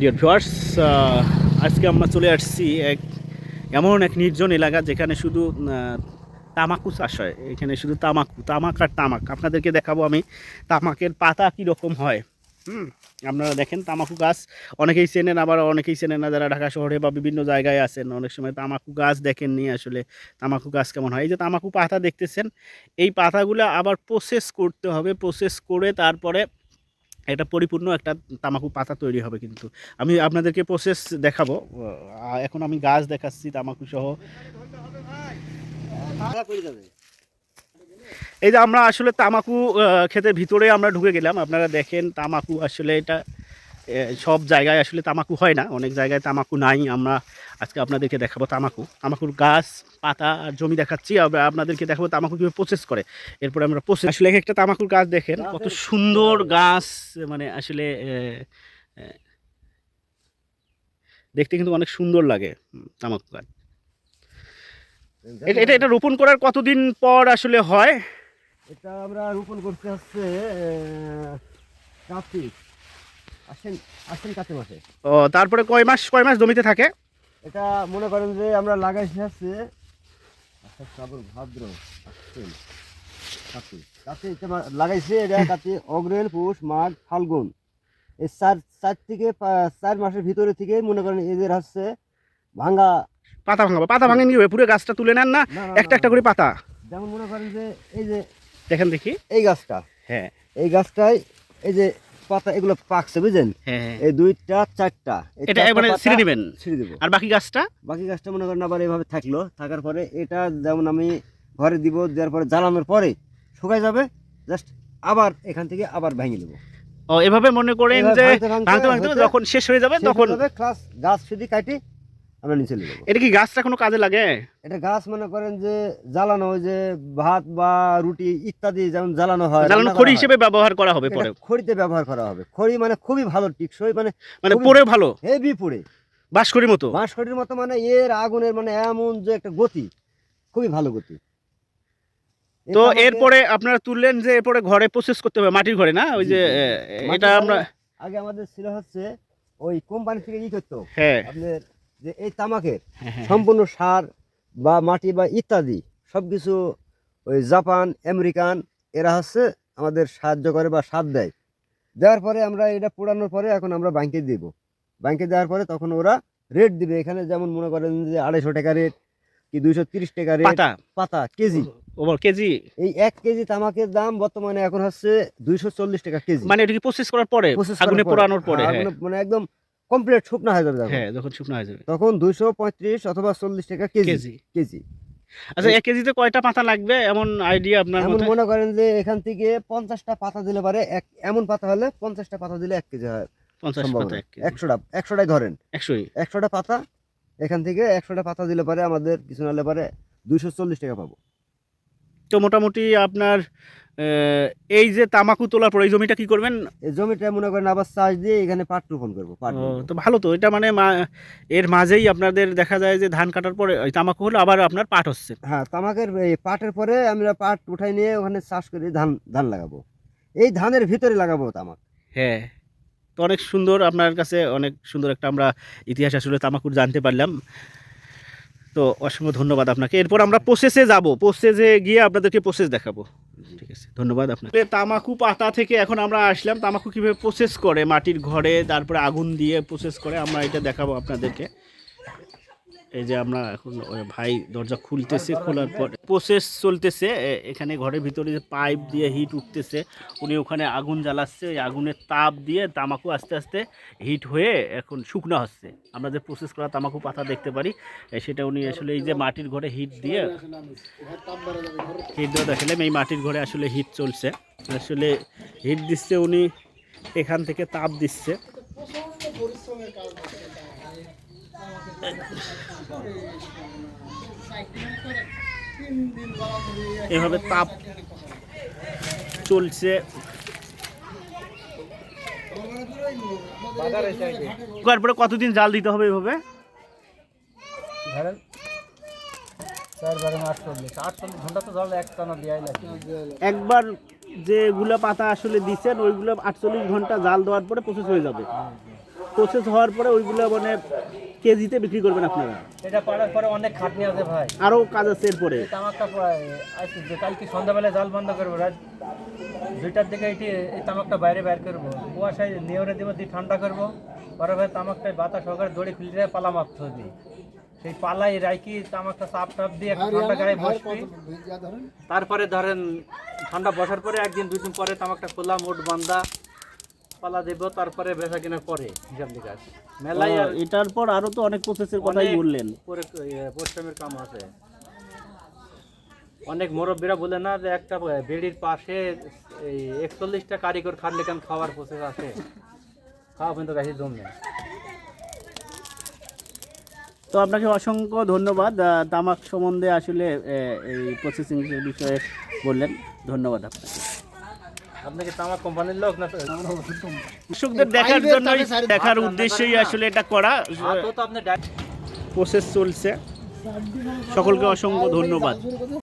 Dear viewers আজকে আমরা চলে আসছি এক এমন এক নির্জন এলাকা যেখানে শুধু তামাকু চাষ হয় এখানে শুধু তামাকু, তামাক আর তামাক। আপনাদেরকে দেখাবো আমি তামাকের পাতা কীরকম হয়। হুম, আপনারা দেখেন তামাকু গাছ। অনেকেই চেনেন, আবার অনেকেই চেনেন না যারা ঢাকা শহরে বা বিভিন্ন জায়গায় আছেন। অনেক সময় তামাকু গাছ দেখেননি আসলে তামাকু গাছ কেমন হয়। এই যে তামাকু পাতা দেখতেছেন, এই পাতাগুলো আবার প্রসেস করতে হবে। প্রসেস করে তারপরে এটা পরিপূর্ণ একটা তামাকু পাতা তৈরি হবে কিন্তু। আমি আপনাদেরকে প্রসেস দেখাবো। এখন আমি গাছ দেখাচ্ছি তামাকু সহ। এই যে আমরা আসলে তামাকু ক্ষেতের ভিতরে আমরা ঢুকে গেলাম। আপনারা দেখেন তামাকু আসলে এটা সব জায়গায় আসলে তামাকু হয় না। অনেক জায়গায় তামাকু নাই। আমরা আজকে আপনাদেরকে দেখাবো তামাকু। তামাকুর গাছ, পাতা আর জমি দেখাচ্ছি। আবার আপনাদেরকে দেখাবো তামাকু কীভাবে প্রসেস করে। এরপরে আমরা প্রসেস আসলে এক একটা তামাকুর গাছ দেখেন। কত সুন্দর গাছ মানে আসলে দেখতে কিন্তু অনেক সুন্দর লাগে তামাকু গাছ। এটা এটা রোপণ করার কতদিন পর আসলে হয়? এটা আমরা রোপণ করতে হচ্ছে কার্তিক। আসেন আসেন কাতি মাসে ও তারপরে কয় মাস কয় মাস জমিতে থাকে? এটা মনে করেন যে আমরা লাগাইছি হচ্ছে শ্রাবণ ভাদ্র আশ্বিন কাতি কাতি লাগাইছি এটা কাতি অগ্রেল পৌষ মাঘ ফাল্গুন। এই চার চার থেকে চার মাসের ভিতরে থেকে মনে করেন এদের হচ্ছে ভাঙ্গা পাতা ভাঙাবো। পাতা ভাঙে নিয়ে পুরো গাছটা তুলে নেন না, একটা একটা করে পাতা। যেমন মনে করেন যে এই যে দেখেন দেখি। এই গাছটা হ্যাঁ। এই গাছটাই এই যে পাতা এগুলো পাকছে বুঝলেন? হ্যাঁ হ্যাঁ। এই দুইটা চারটা এটা মানে ছিঁড়ে নেবেন? ছিঁড়ে দেবো। আর বাকি গাছটা? বাকি গাছটা মনে করেন আবার এভাবে থাকল থাকার পরে এটা যেমন আমি ঘরে দিব দেওয়ার পরে জ্বালানোর পরে শুকাই যাবে জাস্ট আবার এখান থেকে আবার ভেঙে নেব। ও এভাবে মনে করেন যে যখন শেষ হয়ে যাবে তখন গাছ শুধু কাটি আমরা নিচে নিয়ে যাব। এটা কি গাছটা কোনো কাজে লাগে? এটা গাছ মনে করেন যে জ্বালানো ওই যে ভাত বা রুটি ইত্যাদি যেমন জ্বালানো হয় জ্বালানো খড়ি হিসেবে ব্যবহার করা হবে পরে। খড়িতে ব্যবহার করা হবে। খড়ি মানে খুবই ভালো টিকসই মানে মানে পরে ভালো? হেভি পুড়ে বাঁশখড়ির মতো? বাঁশখড়ির মতো মানে এর আগুনের মানে এমন যে একটা গতি খুবই ভালো গতি। তো এরপরে আপনারা তুললেন যে এরপরে ঘরে প্রসেস করতে হবে মাটির ঘরে না? ওই যে এটা আমরা আগে আমাদের ছিল হচ্ছে ওই কোম্পানি থেকে ই করতো। হ্যাঁ। আপনার যে এই তামাকের হ্যাঁ, হ্যাঁ, সম্পূর্ণ সার বা মাটি বা ইত্যাদি সবকিছু ওই জাপান আমেরিকান এরা হচ্ছে আমাদের সাহায্য করে বা সাথ দেয়। দেওয়ার পরে আমরা এটা পোড়ানোর পরে এখন আমরা ব্যাংকে দেব। ব্যাংকে দেওয়ার পরে তখন ওরা রেট দিবে। এখানে যেমন মনে করেন যে আড়াইশো টাকা রেট কি দুইশো তিরিশ টাকা রেট পাতা। কেজি। Over KG. এই এক কেজি তামাকের দাম বর্তমানে এখন হচ্ছে দুইশো চল্লিশ টাকা কেজি। মানে এটা কি প্রসেস করার পরে? আগুনে। পোড়ানোর পরে হ্যাঁ, হ্যাঁ মানে একদম কমপ্লিট শুকনো হয়ে যাবে হ্যাঁ যখন শুকনো হয়ে যাবে। তখন দুইশো পঁয়ত্রিশ অথবা চল্লিশ টাকা কেজি কেজি। আচ্ছা এক কেজিতে কয়টা পাতা লাগবে? এমন আইডিয়া আপনার এমন মনে করেন যে এখান থেকে পঞ্চাশটা পাতা দিলে পারে এক এমন পাতা হলে পঞ্চাশটা পাতা দিলে এক কেজি হয়। একশোটা একশোটাই ধরেন। একশোই। একশোটা পাতা এখান থেকে একশোটা পাতা দিলে পারে আমাদের কিছু নাহলে পারে দুইশো চল্লিশ টাকা পাবো। তো মোটামুটি আপনার এই যে তামাকু তোলার পরে এই জমিটা কি করবেন? এই জমিটা মনে করেন আবার চাষ দিয়ে এখানে পাট রোপণ করব পাট তো ভালো তো এটা মানে এর মাঝেই আপনাদের দেখা যায় যে ধান কাটার পরে তামাকু হলো আবার আপনার পাট হচ্ছে। হ্যাঁ তামাকের পাটের পরে আমরা পাট উঠাই নিয়ে ওখানে চাষ করে ধান ধান লাগাবো। এই ধানের ভিতরে লাগাবো তামাক। হ্যাঁ তো অনেক সুন্দর আপনার কাছে অনেক সুন্দর একটা আমরা ইতিহাস আসলে তামাকুর জানতে পারলাম। তো অসংখ্য ধন্যবাদ আপনাকে। এরপর আমরা প্রসেসে যাব। প্রসেসে গিয়ে আপনাদেরকে প্রসেস দেখাবো। ঠিক আছে, ধন্যবাদ আপনাকে। তামাকু পাতা থেকে এখন আমরা আসলাম। তামাকু কীভাবে প্রসেস করে? মাটির ঘরে, তারপরে আগুন দিয়ে প্রসেস করে। আমরা এটা দেখাবো আপনাদেরকে। এই যে আমরা এখন ভাই দরজা খুলতেছে, খোলার পর প্রসেস চলতেছে। এখানে ঘরের ভিতরে যে পাইপ দিয়ে হিট উঠতেছে, উনি ওখানে আগুন জ্বালাচ্ছে, ওই আগুনের তাপ দিয়ে তামাকু আস্তে আস্তে হিট হয়ে এখন শুকনো হচ্ছে। আমরা যে প্রসেস করা তামাকু পাতা দেখতে পারি সেটা উনি আসলে এই যে মাটির ঘরে হিট দিয়ে হিট দেওয়া দেখালাম, এই মাটির ঘরে আসলে হিট চলছে। আসলে হিট দিচ্ছে উনি, এখান থেকে তাপ দিচ্ছে। এভাবে তাপ চলছে। তারপরে কতদিন জাল দিতে হবে এভাবে? ধরেন একবার যেগুলো পাতা আসলে দিচ্ছেন ওইগুলো আটচল্লিশ ঘণ্টা জাল দেওয়ার পরে প্রসেস হয়ে যাবে। প্রসেস হওয়ার পরে ওইগুলো মানে কেজিতে বিক্রি করবেন আপনারা? এটা পাড়ার পরে অনেক খাটনি আছে ভাই। আরও কাজ আছে এরপরে? তামাকটা যে কালকে সন্ধ্যাবেলায় জাল বন্ধ করব রাত দুইটার দিকে এটি এই তামাকটা বাইরে বাইর করব। কুয়াশায় নেওয়ারে দেবো দিয়ে ঠান্ডা করব। পরে ভাই তামাকটায় বাতাস সহকারে দড়ি ফিল্টারে পালা মারতে হবে সেই পালাই রাইকি তামাকটা চাপ টাপ দিয়ে একটা ঠান্ডা গায়ে বসবি। তারপরে ধরেন ঠান্ডা বসার পরে একদিন দুই দিন পরে তামাকটা খোলা মোট বান্ধা। পালা দেবো তারপরে বেচা হিসাব নিকাশ। মেলাই আর এটার পর আরও তো অনেক প্রসেসের কথাই বললেন। পরিশ্রমের কাম আছে। অনেক মুরব্বীরা বলে না যে একটা বেড়ির পাশে এই একচল্লিশটা কারিগর খাটলে কেন খাওয়ার প্রসেস আছে? খাওয়া কিন্তু গাছের জমে তো আপনাকে অসংখ্য ধন্যবাদ তামাক সম্বন্ধে আসলে এই প্রসেসিং বিষয়ে বললেন। ধন্যবাদ আপনাকে। আপনাকে তামাক কোম্পানির লোক না দর্শকদের দেখার জন্য দেখার উদ্দেশ্যেই আসলে এটা করা। আপনি প্রসেস চলছে। সকলকে অসংখ্য ধন্যবাদ।